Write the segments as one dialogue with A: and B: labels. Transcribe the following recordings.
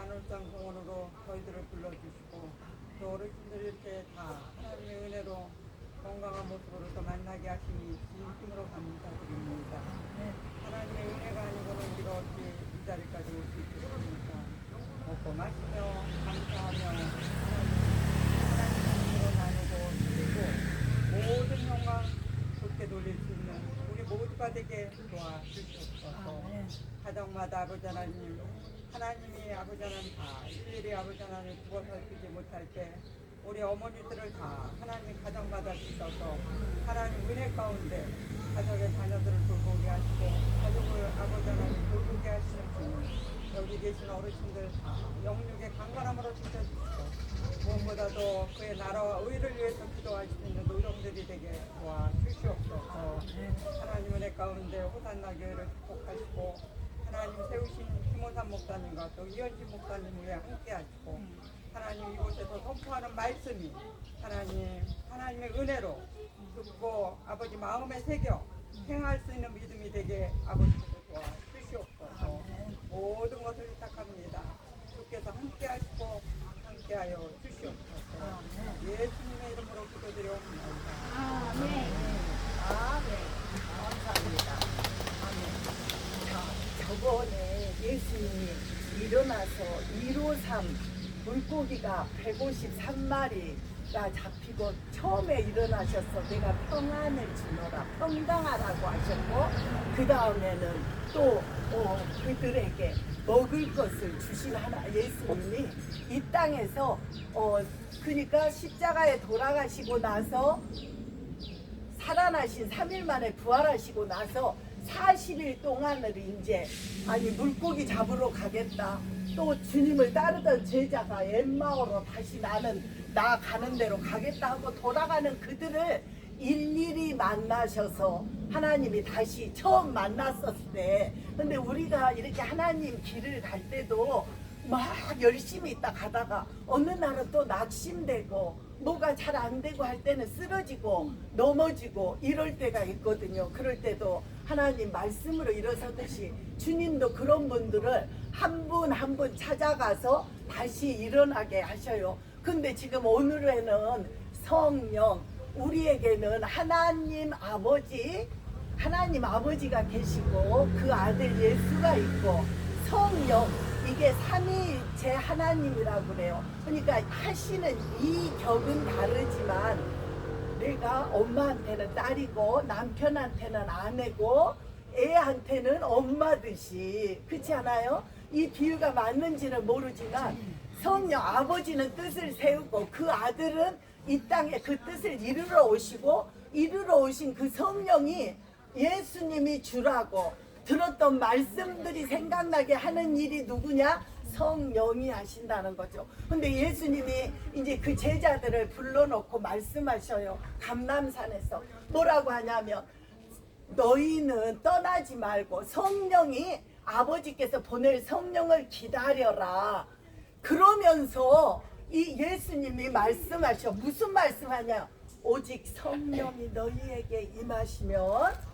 A: 만월장 공원으로 저희들을 불러주시고 또 어르신들 이렇게 다 하나님의 은혜로 건강한 모습으로 또 만나게 하시니 진심으로 감사드립니다. 하나님의 은혜가 아니고는 우리가 어찌 이 자리까지 올 수 있겠습니까? 먹고 마시며 감사하며 하나님 하나님으로 나누고 드리고 모든 영광 좋게 돌릴 수 있는 우리 모두가 되게 도와주시옵소서. 가정마다 아버지 하나님 하나님이 아버지 하나님 다 일일이 아버지 하나님 두고 살피지 못할 때 우리 어머니들을 다 하나님 가정마다 주셔서 하나님 은혜 가운데 가족의 자녀들을 돌보게 하시고 가족을 아버지 하나님 돌보게 하시는 주님 여기 계신 어르신들 다 영육의 강건함으로 지켜주시고 무엇보다도 그의 나라와 의를 위해서 기도하시는 노정들이 되게 도와주시옵소서. 하나님 은혜 가운데 호산나 교회를 축복하시고 하나님 세우신 김호산 목사님과 또 이현진 목사님 위에 함께 하시고 하나님 이곳에서 선포하는 말씀이 하나님 하나님의 은혜로 듣고 아버지 마음에 새겨 행할 수 있는 믿음이 되게 아버지께서 도와주시옵소서. 모든 것을 부탁합니다. 주께서 함께 하시고 함께하여 주시옵소서 예수님의 이름으로 기도드려옵나이다
B: 아멘. 아멘. 감사합니다. 아멘. 자, 저번에 예수님이 일어나서 153 물고기가 153마리가 잡히고 처음에 일어나셔서 내가 평안을 주노라 평강하라고 하셨고 그 다음에는 또 어, 그들에게 먹을 것을 주신 하나 예수님이 이 땅에서 어, 그러니까 십자가에 돌아가시고 나서 살아나신 3일 만에 부활하시고 나서 40일 동안을 이제 아니 물고기 잡으러 가겠다. 또 주님을 따르던 제자가 엠마오로 다시 나는 나 가는 대로 가겠다 하고 돌아가는 그들을 일일이 만나셔서 하나님이 다시 처음 만났었을 때 근데 우리가 이렇게 하나님 길을 갈 때도 막 열심히 있다 가다가 어느 날은 또 낙심되고 뭐가 잘 안 되고 할 때는 쓰러지고 넘어지고 이럴 때가 있거든요. 그럴 때도 하나님 말씀으로 일어서듯이 주님도 그런 분들을 한 분 한 분 찾아가서 다시 일어나게 하셔요. 근데 지금 오늘에는 성령 우리에게는 하나님 아버지 하나님 아버지가 계시고 그 아들 예수가 있고 성령 이게 삼위일체 하나님이라고 그래요. 그러니까 하시는 이 격은 다르지만 내가 엄마한테는 딸이고 남편한테는 아내고 애한테는 엄마듯이 그렇지 않아요? 이 비유가 맞는지는 모르지만 성령 아버지는 뜻을 세우고 그 아들은 이 땅에 그 뜻을 이루러 오시고 이루러 오신 그 성령이 예수님이 주라고 들었던 말씀들이 생각나게 하는 일이 누구냐? 성령이 하신다는 거죠. 근데 예수님이 이제 그 제자들을 불러놓고 말씀하셔요. 감남산에서 뭐라고 하냐면 너희는 떠나지 말고 성령이 아버지께서 보낼 성령을 기다려라. 그러면서 이 예수님이 말씀하셔. 무슨 말씀하냐? 오직 성령이 너희에게 임하시면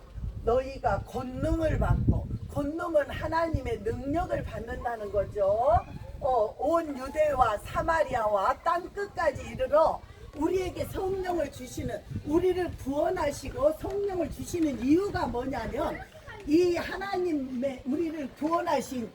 B: 너희가 권능을 받고 권능은 하나님의 능력을 받는다는 거죠. 어, 온 유대와 사마리아와 땅 끝까지 이르러 우리에게 성령을 주시는 우리를 구원하시고 성령을 주시는 이유가 뭐냐면 이 하나님의 우리를 구원하신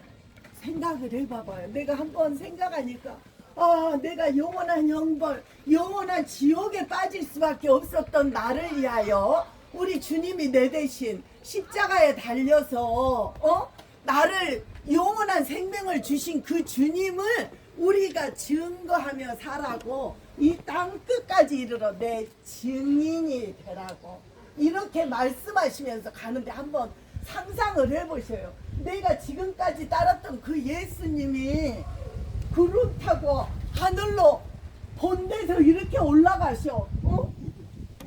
B: 생각을 해봐봐요. 내가 한번 생각하니까 아 내가 영원한 형벌 영원한 지옥에 빠질 수밖에 없었던 나를 위하여 우리 주님이 내 대신 십자가에 달려서 어 나를 영원한 생명을 주신 그 주님을 우리가 증거하며 살라고 이 땅 끝까지 이르러 내 증인이 되라고 이렇게 말씀하시면서 가는데 한번 상상을 해보셔요. 내가 지금까지 따랐던 그 예수님이 구름 타고 하늘로 본 데서 이렇게 올라가셔. 어?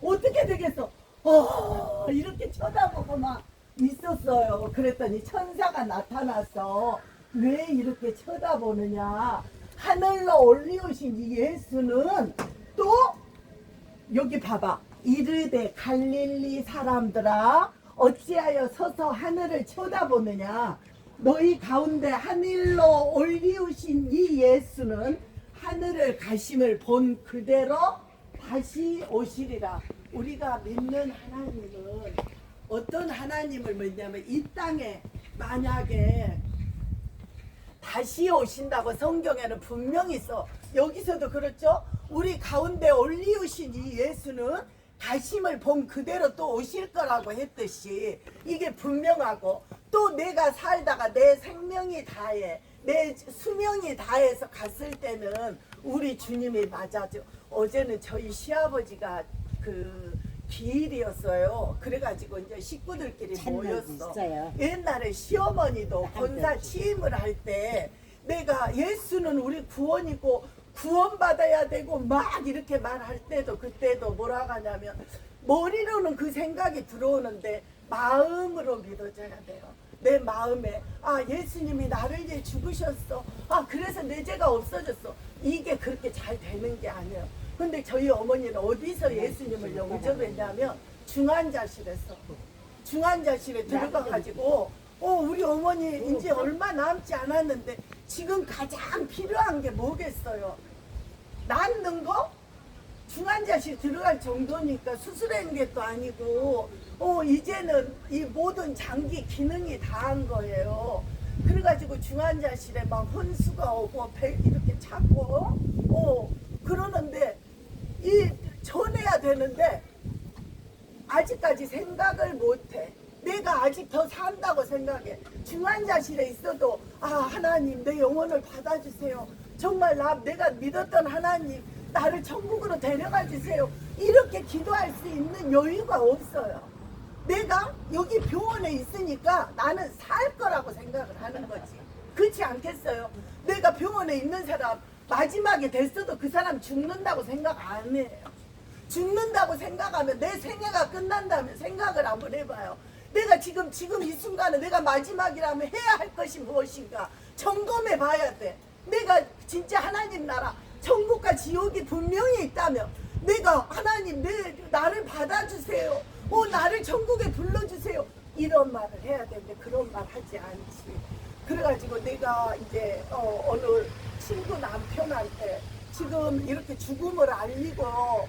B: 어떻게 되겠어? 어, 이렇게 쳐다보고 막 있었어요. 그랬더니 천사가 나타나서 왜 이렇게 쳐다보느냐. 하늘로 올리우신 이 예수는 또 여기 봐봐. 이르되 갈릴리 사람들아 어찌하여 서서 하늘을 쳐다보느냐. 너희 가운데 하늘로 올리우신 이 예수는 하늘을 가심을 본 그대로 다시 오시리라. 우리가 믿는 하나님은 어떤 하나님을 믿냐면 이 땅에 만약에 다시 오신다고 성경에는 분명히 써. 여기서도 그렇죠. 우리 가운데 올리우신 이 예수는 다심을 본 그대로 또 오실 거라고 했듯이 이게 분명하고 또 내가 살다가 내 생명이 다해 내 수명이 다해서 갔을 때는 우리 주님이 맞아죠. 어제는 저희 시아버지가 그 기일이었어요. 그래가지고 이제 식구들끼리 모였어.
C: 있어요.
B: 옛날에 시어머니도 권사 취임을 할 때 내가 예수는 우리 구원이고 구원받아야 되고 막 이렇게 말할 때도 그때도 뭐라 하냐면 머리로는 그 생각이 들어오는데 마음으로 믿어져야 돼요. 내 마음에 아 예수님이 나를 위해 죽으셨어. 아 그래서 내 죄가 없어졌어. 이게 그렇게 잘 되는 게 아니에요. 근데 저희 어머니는 어디서 예수님을 영접했냐면 중환자실에서 중환자실에 들어가가지고 어 우리 어머니 이제 얼마 남지 않았는데 지금 가장 필요한 게 뭐겠어요? 낫는 거? 중환자실 들어갈 정도니까 수술하는 게 또 아니고 어 이제는 이 모든 장기 기능이 다 한 거예요. 그래가지고 중환자실에 막 혼수가 오고 배 이렇게 차고 어 그러는데 이 전해야 되는데 아직까지 생각을 못해. 내가 아직 더 산다고 생각해. 중환자실에 있어도 아 하나님 내 영혼을 받아주세요. 정말 나 내가 믿었던 하나님 나를 천국으로 데려가 주세요. 이렇게 기도할 수 있는 여유가 없어요. 내가 여기 병원에 있으니까 나는 살 거라고 생각을 하는 거지. 그렇지 않겠어요? 내가 병원에 있는 사람 마지막에 됐어도 그 사람 죽는다고 생각 안 해요. 죽는다고 생각하면 내 생애가 끝난다면 생각을 한번 해봐요. 내가 지금 지금 이 순간에 내가 마지막이라면 해야 할 것이 무엇인가 점검해 봐야 돼. 내가 진짜 하나님 나라 천국과 지옥이 분명히 있다면 내가 하나님 내 나를 받아주세요. 어 나를 천국에 불러주세요. 이런 말을 해야 되는데 그런 말 하지 않지. 그래가지고 내가 이제 어, 어느 친구 남편한테 지금 이렇게 죽음을 알리고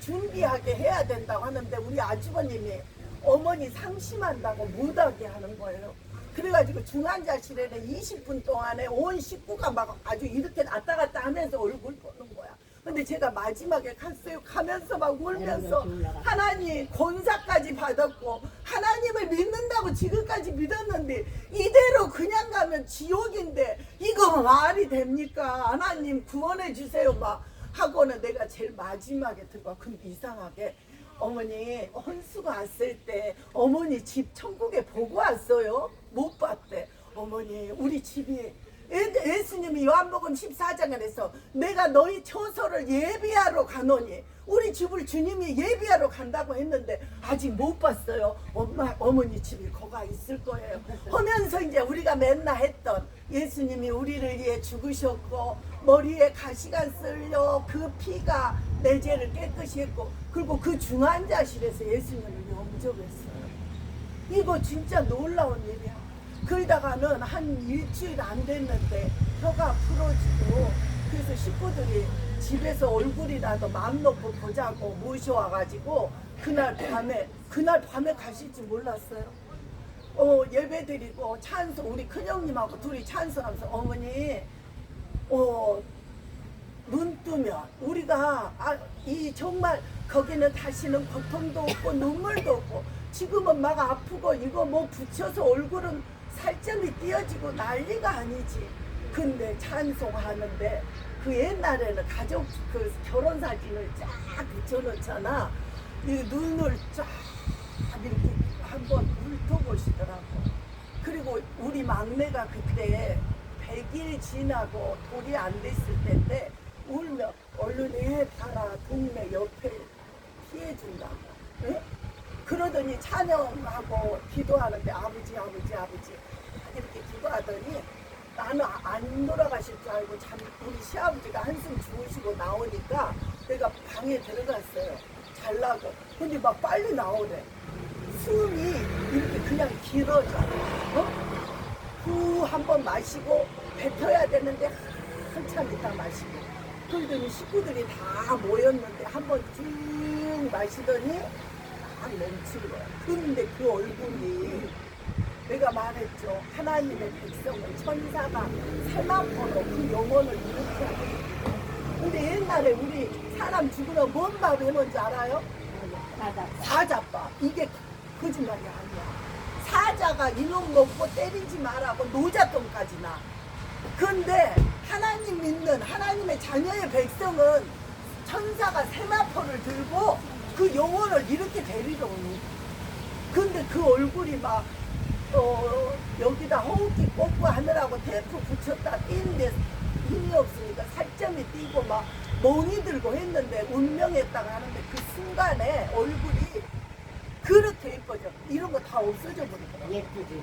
B: 준비하게 해야 된다고 하는데 우리 아주버님이 어머니 상심한다고 못하게 하는 거예요. 그래가지고 중환자실에는 20분 동안에 온 식구가 막 아주 이렇게 왔다 갔다 하면서 얼굴 보는 거야. 근데 제가 마지막에 갔어요. 가면서 막 울면서 하나님 권사까지 받았고 하나님을 믿는다고 지금까지 믿었는데 이대로 그냥 가면 지옥인데 이거 말이 됩니까? 하나님 구원해 주세요 막 하고는 내가 제일 마지막에 들어가 근데 이상하게 어머니 헌수가 왔을 때 어머니 집 천국에 보고 왔어요 못 봤대 어머니 우리 집이 예- 예수님이 요한복음 14장에서 내가 너희 처소를 예비하러 가노니 우리 집을 주님이 예비하러 간다고 했는데 아직 못 봤어요. 엄마 어머니 집이 거가 있을 거예요. 하면서 이제 우리가 맨날 했던 예수님이 우리를 위해 죽으셨고 머리에 가시가 쓸려 그 피가 내 죄를 깨끗이 했고 그리고 그 중환자실에서 예수님을 영접했어요. 이거 진짜 놀라운 일이야. 그러다가는 한 일주일 안 됐는데 혀가 풀어지고 그래서 식구들이 집에서 얼굴이라도 마음 놓고 보자고 모셔와가지고 그날 밤에 그날 밤에 가실 줄 몰랐어요. 어 예배 드리고 찬송 우리 큰형님하고 둘이 찬송하면서 어머니 어 눈 뜨면 우리가 아, 이 정말 거기는 다시는 고통도 없고 눈물도 없고 지금은 막 아프고 이거 뭐 붙여서 얼굴은 살점이 띄어지고 난리가 아니지. 근데 찬송하는데 그 옛날에는 가족 그 결혼 사진을 쫙 붙여놓잖아. 이 눈을 쫙 이렇게 한번 훑어보시더라고. 그리고 우리 막내가 그때 100일 지나고 돌이 안 됐을 때인데 울며 얼른 해 봐라 동네 옆에 피해준다고 응? 그러더니 찬양하고 기도하는데 아버지 아버지 아버지. 이렇게 기도하더니 나는 아- 안 돌아가실 줄 알고 잠 우리 시아버지가 한숨 주무시고 나오니까 내가 방에 들어갔어요. 잘라고. 근데 막 빨리 나오래 숨이 이렇게 그냥 길어져 어? 후한번 마시고 뱉어야 되는데 한참 있다 마시고 그러더니 식구들이 다 모였는데 한번 쭉 마시더니 딱 멈추는 거야. 근데 그 얼굴이 내가 말했죠. 하나님의 백성은 천사가 세만포로 그 영혼을 이렇게 하거든요. 근데 옛날에 우리 사람 죽으면 뭔밥 해먹는지 알아요? 사자밥. 이게 거짓말이 아니야. 사자가 이놈 먹고 때리지 말라고 노자돈까지 나. 근데 하나님 믿는 하나님의 자녀의 백성은 천사가 세마포를 들고 그 영혼을 이렇게 데리러 오니. 근데 그 얼굴이 막, 어, 여기다 허우기 꽂고 하느라고 대포 붙였다 띄는데 힘이 없으니까 살점이 띄고 막 멍이 들고 했는데 운명했다가 하는데 그 순간에 얼굴이 그렇게 예뻐져. 이런 거 다 없어져 버리더라고.
C: 예쁘지.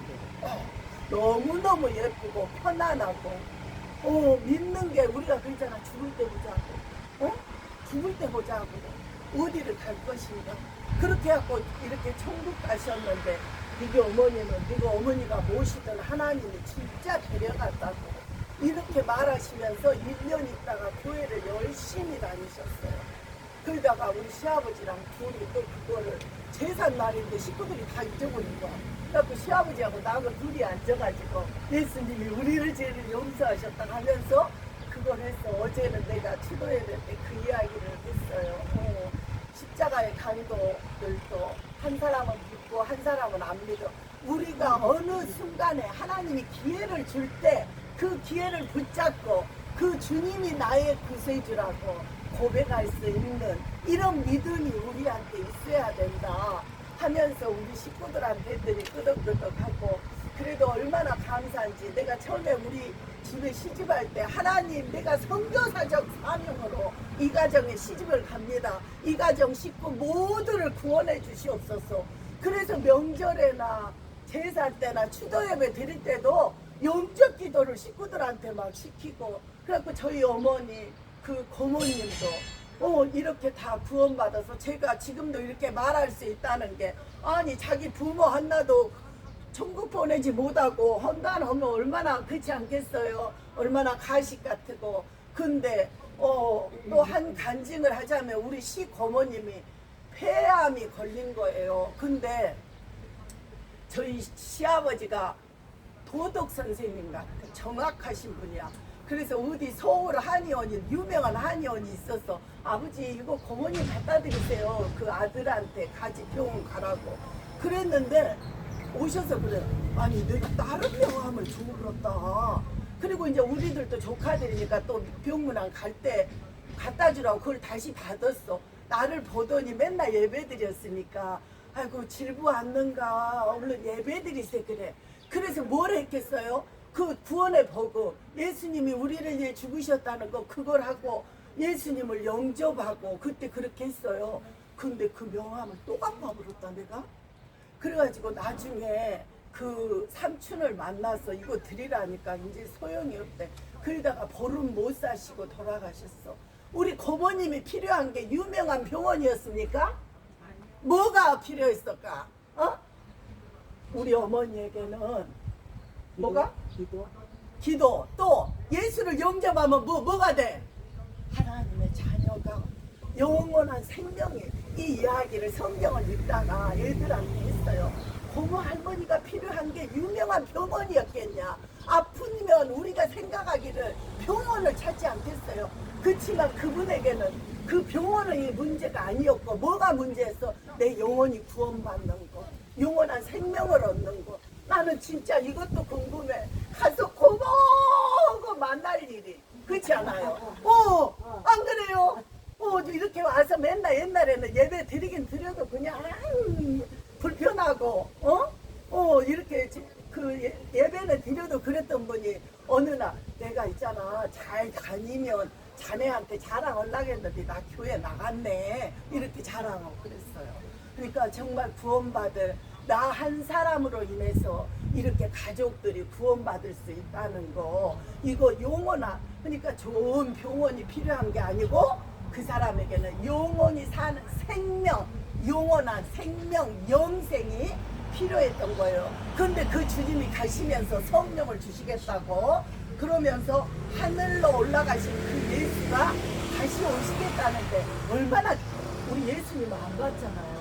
B: 너무너무 예쁘고 편안하고. 어 믿는 게 우리가 그러잖아. 죽을 때 보자고. 어? 죽을 때 보자고. 어디를 갈 것인가. 그렇게 하고 이렇게 천국 가셨는데 네가 어머니는 네가 어머니가 모시던 하나님이 진짜 데려갔다고 이렇게 말하시면서 1년 있다가 교회를 열심히 다니셨어요. 그러다가 우리 시아버지랑 둘이 또 그거를 제산 날인데 식구들이 다 잊어버린 거야. 그래갖고 시아버지하고 나하고 둘이 앉아가지고 예수님이 우리를 제일 용서하셨다 하면서 그걸 했어. 어제는 내가 때그 이야기를 했어요. 어, 십자가의 강도들도 한 사람은 믿고 한 사람은 안 믿어. 우리가 어느 순간에 하나님이 기회를 줄 때 그 기회를 붙잡고 그 주님이 나의 구세주라고 고백할 수 있는 이런 믿음이 우리한테 있어야 된다 하면서 우리 식구들한테 했더니 끄덕끄덕하고 그래도 얼마나 감사한지 내가 처음에 우리 집에 시집할 때 하나님 내가 선교사적 사명으로 이 가정에 시집을 갑니다. 이 가정 식구 모두를 구원해 주시옵소서. 그래서 명절에나 제사 때나 추도 예배 드릴 때도 영적 기도를 식구들한테 막 시키고 그래갖고 저희 어머니 그 고모님도 어 이렇게 다 구원받아서 제가 지금도 이렇게 말할 수 있다는 게 아니 자기 부모 하나도 천국 보내지 못하고 헌단하면 얼마나 그렇지 않겠어요? 얼마나 가식 같고. 근데 어 또 한 간증을 하자면 우리 시 고모님이 폐암이 걸린 거예요. 근데 저희 시아버지가 도덕 선생님 같아. 정확하신 분이야. 그래서 어디 서울 한의원이 유명한 한의원이 있어서 아버지 이거 고모님 갖다 드리세요. 그 아들한테 가지 병원 가라고. 그랬는데 오셔서 그래. 아니 내가 다른 병원을 그렇다. 그리고 이제 우리들도 조카들이니까 또 병문안 갈 때 갖다 주라고 그걸 다시 받았어. 나를 보더니 맨날 예배 드렸으니까 아이고 질부 않는가 얼른 예배 드리세 그래. 그래서 뭘 했겠어요? 그 구원의 복음 예수님이 우리를 위해 죽으셨다는 거 그걸 하고 예수님을 영접하고 그때 그렇게 했어요. 근데 그 명함을 또 갚아버렸다 내가. 그래가지고 나중에 그 삼촌을 만나서 이거 드리라니까 이제 소용이 없대. 그러다가 보름 못 사시고 돌아가셨어. 우리 고모님이 필요한 게 유명한 병원이었습니까? 뭐가 필요했을까? 어? 우리 어머니에게는 뭐가?
C: 기도.
B: 기도 또 예수를 영접하면 뭐 뭐가 돼? 하나님의 자녀가 영원한 생명이 이 이야기를 성경을 읽다가 애들한테 했어요. 고모 할머니가 필요한 게 유명한 병원이었겠냐? 아프면 우리가 생각하기를 병원을 찾지 않겠어요. 그렇지만 그분에게는 그 병원의 문제가 아니었고 뭐가 문제였어? 내 영혼이 구원받는 거, 영원한 생명을 얻는 거. 나는 진짜 이것도 궁금해. 가서 고모고 만날 일이 그렇지 않아요? 어, 안 그래요? 어, 이렇게 와서 맨날 옛날에는 예배 드리긴 드려도 그냥 불편하고, 어? 어, 이렇게 지- 그 예- 예배는 드려도 그랬던 분이 어느 날 내가 있잖아 잘 다니면 자네한테 자랑하려고 했는데 나 교회 나갔네 이렇게 자랑하고 그랬어요. 그러니까 정말 구원받을 나 한 사람으로 인해서 이렇게 가족들이 구원받을 수 있다는 거 이거 영원한 그러니까 좋은 병원이 필요한 게 아니고 그 사람에게는 영원히 사는 생명 영원한 생명 영생이 필요했던 거예요. 근데 그 주님이 가시면서 성령을 주시겠다고 그러면서 하늘로 올라가신 그 예수가 다시 오시겠다는데 얼마나 우리 예수님 안 봤잖아요.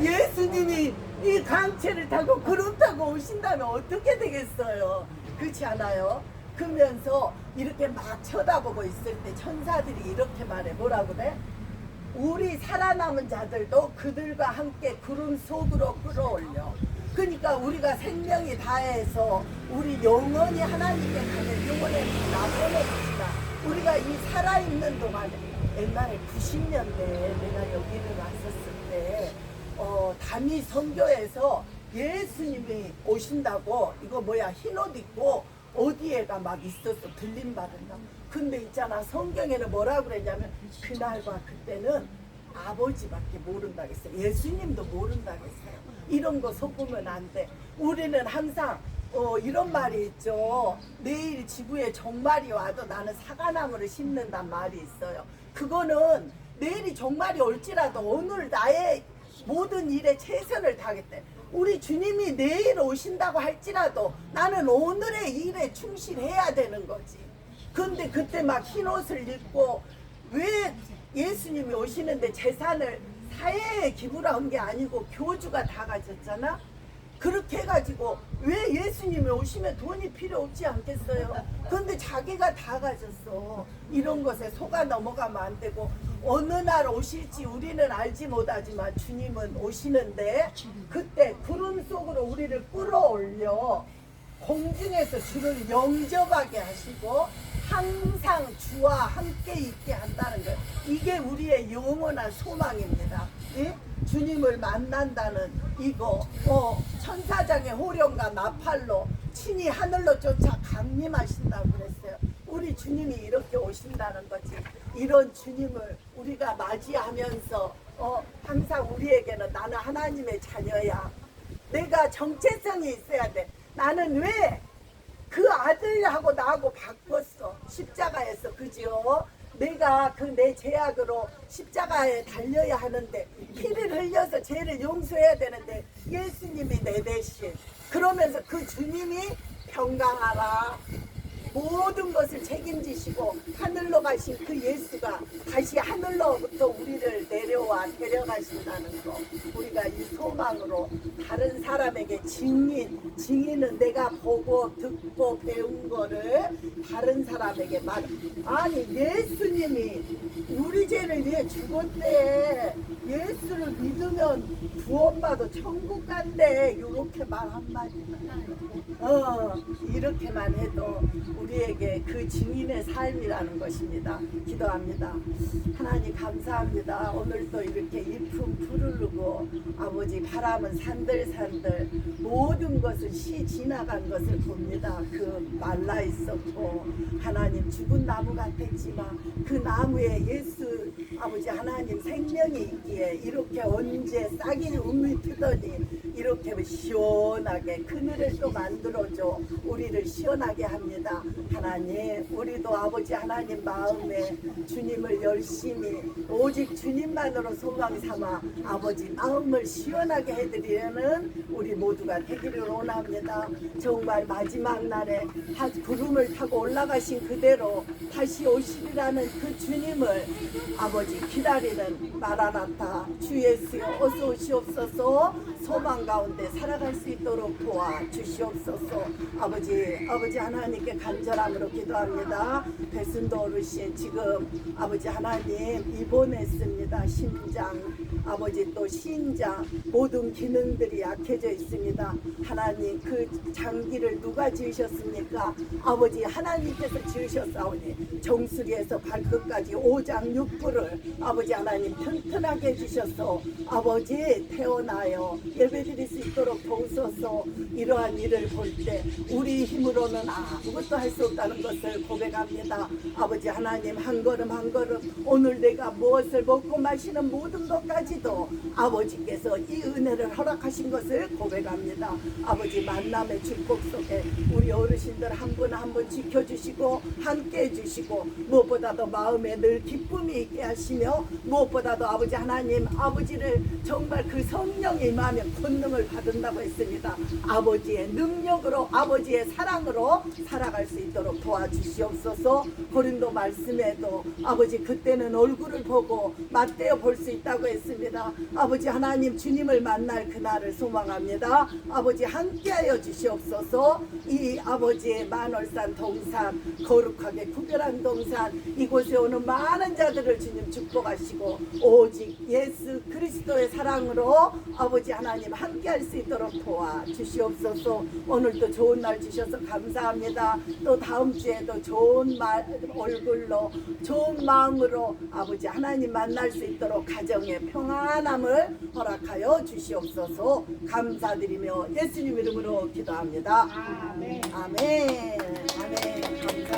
B: 예수님이 이 강체를 타고 구름 타고 오신다면 어떻게 되겠어요? 그렇지 않아요? 그러면서 이렇게 막 쳐다보고 있을 때 천사들이 이렇게 말해 뭐라 그래? 우리 살아남은 자들도 그들과 함께 구름 속으로 끌어올려. 그러니까 우리가 생명이 다해서 우리 영원히 하나님께 가는 영원의 나보내 봅시다. 우리가 이 살아있는 동안에 옛날에 90년대에 내가 여기를 왔었을 때 어, 담이 선교에서 예수님이 오신다고 이거 뭐야 흰 옷 입고 어디에가 막 있었어 들린 바랬나? 근데 있잖아 성경에는 뭐라 그랬냐면 그날과 그때는 아버지밖에 모른다 했어요. 예수님도 모른다 했어요. 이런 거 속으면 안돼. 우리는 항상 어, 이런 말이 있죠. 내일 지구에 종말이 와도 나는 사과나무를 심는단 말이 있어요. 그거는 내일이 종말이 올지라도 오늘 나의 모든 일에 최선을 다하겠대. 우리 주님이 내일 오신다고 할지라도 나는 오늘의 일에 충실해야 되는 거지. 근데 그때 막 흰옷을 입고 왜 예수님이 오시는데 재산을 사회에 기부를 한 게 아니고 교주가 다 가졌잖아? 그렇게 해가지고 왜 예수님이 오시면 돈이 필요 없지 않겠어요? 근데 자기가 다 가졌어. 이런 것에 속아 넘어가면 안 되고 어느 날 오실지 우리는 알지 못하지만 주님은 오시는데 그때 구름 속으로 우리를 끌어올려 공중에서 주를 영접하게 하시고 항상 주와 함께 있게 한다는 것 이게 우리의 영원한 소망입니다. 예? 주님을 만난다는 이거 어, 천사장의 호령과 나팔로 친히 하늘로 쫓아 강림하신다고 그랬어요. 우리 주님이 이렇게 오신다는 거지. 이런 주님을 우리가 맞이하면서 어, 항상 우리에게는 나는 하나님의 자녀야. 내가 정체성이 있어야 돼. 나는 왜 그 아들하고 나하고 바꿨어. 십자가에서 그지요? 내가 그 내 죄악으로 십자가에 달려야 하는데 피를 흘려서 죄를 용서해야 되는데 예수님이 내 대신. 그러면서 그 주님이 평강하라 모든 것을 책임지시고 하늘로 가신 그 예수가 다시 하늘로부터 우리를 내려와 데려가신다는 거. 우리가 이 소망으로 다른 사람에게 증인 증인은 내가 보고 듣고 배운 거를 다른 사람에게 말. 아니 예수님이 우리 죄를 위해 죽었대. 예수를 믿으면 구원받아 천국 간대. 이렇게 말 한마디만 어, 이렇게만 해도 우리에게 그 증인의 삶이라는 것입니다. 기도합니다. 하나님 감사합니다. 오늘도 이렇게 이품 푸르르고 아버지 바람은 산들산들 모든 것을 시 지나간 것을 봅니다. 그 말라 있었고 하나님 죽은 나무 같았지만 그 나무에 예수 아버지 하나님 생명이 있기에 이렇게 언제 싹이 움이 트더니 이렇게 시원하게 그늘을 또 만들어줘 우리를 시원하게 합니다. 하나님 우리도 아버지 하나님 마음에 주님을 열심히 오직 주님만으로 소망 삼아 아버지 마음을 시원하게 해드리려는 우리 모두가 되기를 원합니다. 정말 마지막 날에 다 구름을 타고 올라가신 그대로 다시 오시리라는 그 주님을 아버지 기다리는 마라나타 주 예수여 어서 오시옵소서 소망 가운데 살아갈 수 있도록 도와 주시옵소서. 아버지 아버지 하나님께 간절함으로 기도합니다. 배순도 어르신 지금 아버지 하나님 입원했습니다. 심장 아버지 또 신장 모든 기능들이 약해져 있습니다. 하나님 그 장기를 누가 지으셨습니까? 아버지 하나님께서 지으셨사오니 정수리에서 발끝까지 오장육부를 아버지 하나님 튼튼하게 해주셔서 아버지 태어나요 예배드릴 수 있도록 도우소서. 이러한 일을 볼 때 우리 힘으로는 아무것도 할 수 없다는 것을 고백합니다. 아버지 하나님 한 걸음 한 걸음 오늘 내가 무엇을 먹고 마시는 모든 것까지 도 아버지께서 이 은혜를 허락하신 것을 고백합니다 아버지 만남의 축복 속에 우리 어르신들 한 분 한 분 지켜주시고 함께 해주시고 무엇보다도 마음에 늘 기쁨이 있게 하시며 무엇보다도 아버지 하나님 아버지를 정말 그 성령이 임하면 권능 생명을 받는다고 했습니다. 아버지의 능력으로 아버지의 사랑으로 살아갈 수 있도록 도와주시옵소서. 고린도 말씀에도 아버지 그때는 얼굴을 보고 맞대어 볼 수 있다고 했습니다. 아버지 하나님 주님을 만날 그날을 소망합니다. 아버지 함께하여 주시옵소서. 이 아버지의 만월산 동산 거룩하게 구별한 동산 이곳에 오는 많은 자들을 주님 축복하시고 오직 예수 그리스도의 사랑으로 아버지 하나님 함께할 수 있도록 도와 주시옵소서. 오늘도 좋은 날 주셔서 감사합니다. 또 다음 주에도 좋은 말 얼굴로 좋은 마음으로 아버지 하나님 만날 수 있도록 가정의 평 안함을 허락하여 주시옵소서. 감사드리며 예수님 이름으로 기도합니다.
C: 아멘.
B: 아멘. 아멘. 감사.